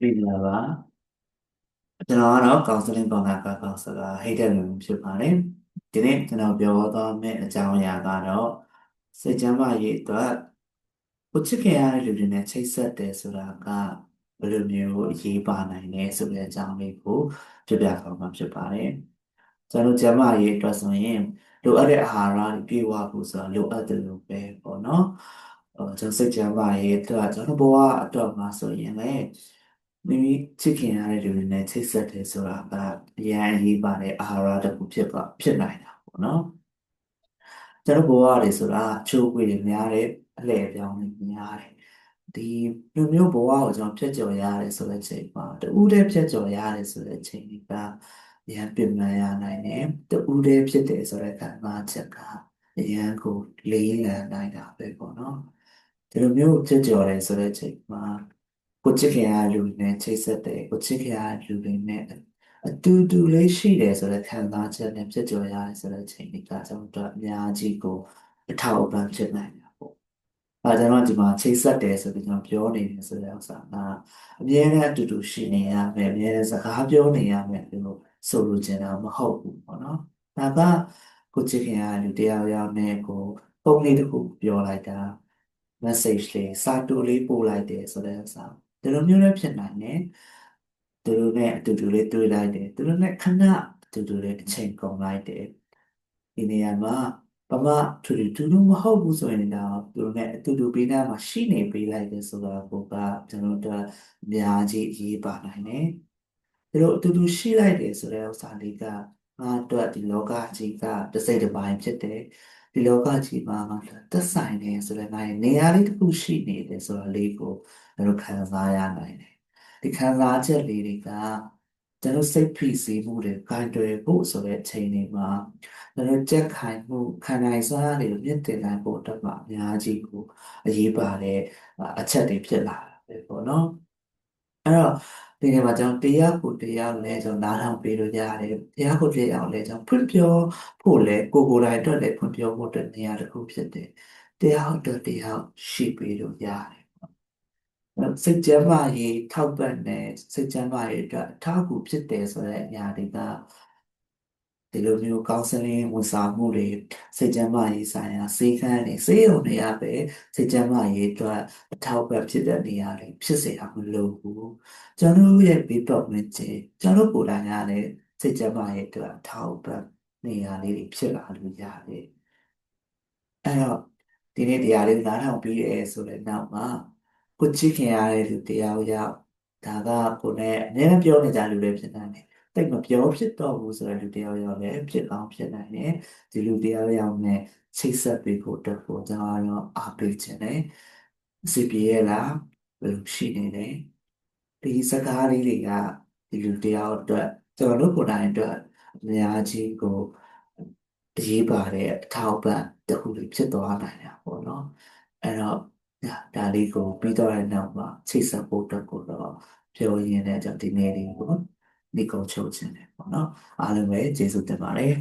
ပြည်လာပါကျွန်တော်ကတော့ counseling ကောင်းတာက counselor ဟိတ်တဲ့လူဖြစ်ပါတယ်ဒီနေ့ကျွန်တော်ပြောသွားမယ့်အကြောင်းအရာကတော့စိတ်ကျန်းမာရေးအတွက်ကိုချစ်ခင်ရတဲ့လူတွေနဲ့ချိတ်ဆက်တယ်ဆိုတာကဘယ်လိုမျိုးအရေးပါနိုင်လဲဆိုတဲ့အကြောင်းလေးကိုပြပြသွားမှာဖြစ်ပါတယ်ကျွန်တော်ကျန်းမာရေးအတွက်ဆိုရင်လိုအပ်တဲ့အာဟာရတွေပြည့်ဝဖို့ဆိုတာလိုအပ်တယ်လို့ပဲပေါ့နော်အဲကျွန်တော်စိတ်ကျန်းမာရေးအတွက်ကျွန်တော်ဘဝအတွက်မှာဆိုရင်လည်း မိမိချစ်ခင်ရတဲ့လူတွေနဲ့ချိတ်ဆက်တယ်ဆိုတာကအရန်အရေးပါတဲ့အာဟာရတစ်ခုဖြစ်ပါဖြစ်နိုင်တာပေါ့နော်ကျွန်တော်ဘဝတွေဆိုတာချိုးပွေတွေများတယ်အလှည့်အပြောင်းတွေများတယ်ဒီလူမျိုးဘဝကိုကျွန်တော်ဖြတ်ကျော်ရတယ်ဆိုတဲ့ချိန်မှာတူးတဲ့ဖြတ်ကျော်ရတယ်ဆိုတဲ့ချိန်ကရန်ပြင်မှန်ရနိုင်တယ်တူးတဲ့ဖြစ်တယ်ဆိုတဲ့ခံစားချက်ကအရန်ကိုလေးလံနိုင်တာပဲပေါ့နော်ဒီလိုမျိုးဖြတ်ကျော်တယ်ဆိုတဲ့ချိန်မှာ ကိုချစ်ခင်ရလူနဲ့ချိတ်ဆက်တယ်ကိုချစ်ခင်ရလူတွေနဲ့အတူတူလေးရှိတယ်ဆိုတဲ့ခံစားချက်နဲ့ဖြစ်ကျော်ရတယ်ဆိုတဲ့ချိန်ဒီကကျွန်တော်တို့အများကြီးကိုအထောက်အပံ့ဖြစ်နိုင်တာပေါ့အဲကျွန်တော်ဒီမှာချိတ်ဆက်တယ်ဆိုပြီးကျွန်တော်ပြောနေတယ်ဆိုတဲ့ဥစ္စာကအမြဲတမ်းအတူတူရှိနေရမယ်အမြဲတမ်းစကားပြောနေရမယ်လို့ဆိုလိုချင်တာမဟုတ်ဘူးပေါ့နော်ဒါကကိုချစ်ခင်ရလူတယောက်ယောက်နဲ့ကိုပုံလေးတစ်ခုပြောလိုက်တာ message လေးစာတူလေးပို့လိုက်တယ်ဆိုတဲ့ဥစ္စာ ဒီလိုမျိုးလည်းဖြစ်နိုင်တယ်သူတို့နဲ့အတူတူလေးတွေ့လိုက်တယ်သူတို့နဲ့ခဏအတူတူလေးအချိန်ကုန်လိုက်တယ်ဒီနေရာမှာပမထူထူတူမဟုတ်ဘူးဆိုရင်တော့သူတို့နဲ့အတူတူပေးတာမှာရှိနေပေးလိုက်တယ်ဆိုတော့ကိုကကျွန်တော်တို့အများကြီးအရေးပါနိုင်တယ်သူတို့အတူတူရှိလိုက်တယ်ဆိုတဲ့ဥစ္စာလေးကငါတို့ဒီလောကကြီးကတစ်စိတ်တစ်ပိုင်းဖြစ်တယ် ဒီလောကကြီးမှာငါသက်ဆိုင်နေဆိုတဲ့နိုင်နေရာလေးတစ်ခုရှိနေတယ်ဆိုတော့လေးကိုတို့ခံစားရနိုင်တယ်ဒီခံစားချက်လေးတွေကကျွန်တော်စိတ်ဖိစီးမှုတွေခံတွေ့ဖို့ဆိုတဲ့အချိန်တွေမှာကျွန်တော်ကြက်ခိုင်မှုခံနိုင်စွမ်းတွေကိုမြင့်တင်နိုင်ဖို့အတွက်မှာအများကြီးကိုအရေးပါတဲ့အချက်တွေဖြစ်လာတယ်ပေါ့နော်အဲ့တော့ ဒီနေ့မှာကျွန်တော်တရားကိုတရားလဲကျွန်တော်နားထောင်ပေးလို့ရတယ်တရားကိုတရားလဲကျွန်တော်ဖွင့်ပြောဖို့လဲကိုကိုယ်တိုင်အတွက်လဲဖွင့်ပြောဖို့အတွက်နေရာတစ်ခုဖြစ်တယ်တရားအတွက်တရားရှိပေးလို့ရတယ်စိတ်ကျန်းမာရေးထောက်ပံ့တယ်စိတ်ကျန်းမာရေးအတွက်အထောက်အကူဖြစ်တယ်ဆိုတဲ့အရာတွေက ဒီလိုမျိုး counseling ဝန်ဆောင်မှုတွေစိတ်ကျန်းမာရေးဆိုင်ရာဆေးခန်းတွေဆေးရုံတွေရပဲစိတ်ကျန်းမာရေးအတွက်အထောက်အပံ့ဖြစ်တဲ့နေရာတွေဖြစ်စေတာမလိုဘူးကျွန်တော်ရဲ့ဘေးပတ်ဝန်းကျင်ကျွန်တော်ကိုယ်တိုင်ကလည်းစိတ်ကျန်းမာရေးအတွက်အထောက်အပံ့နေရာလေးတွေဖြစ်လာလို့ရတယ်အဲ့တော့ဒီနေ့တရားလေးနားထောင်ပြီးရဲဆိုတဲ့နောက်မှာကိုချစ်ခင်ရတဲ့လူတယောက်ယောက်ဒါကကိုနဲ့အများနဲ့ပြောနေကြလူတွေဖြစ်နိုင်တယ် တိတ်မပြောဖြစ်တော့ဘူးဆိုတဲ့လူတယောက်ယောက်လည်းဖြစ်အောင်ဖြစ်နိုင်တယ်ဒီလူတယောက်ယောက်နဲ့ချိတ်ဆက်ပေးဖို့အတွက်ကိုကျွန်တော်တော့အားပေးခြင်းတယ်စီပြေရလားဘယ်လိုရှိနေလဲဒီစကားလေးတွေကဒီလူတယောက်အတွက်ကျွန်တော်တို့ကိုယ်တိုင်အတွက်အများကြီးကိုအရေးပါတဲ့အထောက်အပံ့တစ်ခုလေးဖြစ်သွားနိုင်တာပေါ့နော်အဲ့တော့ဒါလေးကိုပြီးတော့တဲ့နောက်မှာချိတ်ဆက်ဖို့အတွက်ကိုတော့ပြောရင်းနဲ့ကျွန်တော်ဒီနေ့လေးကို ဒီကုန်းချုပ်ခြင်းတယ်ပေါ့နော်အားလုံးပဲကျေးဇူးတင်ပါတယ်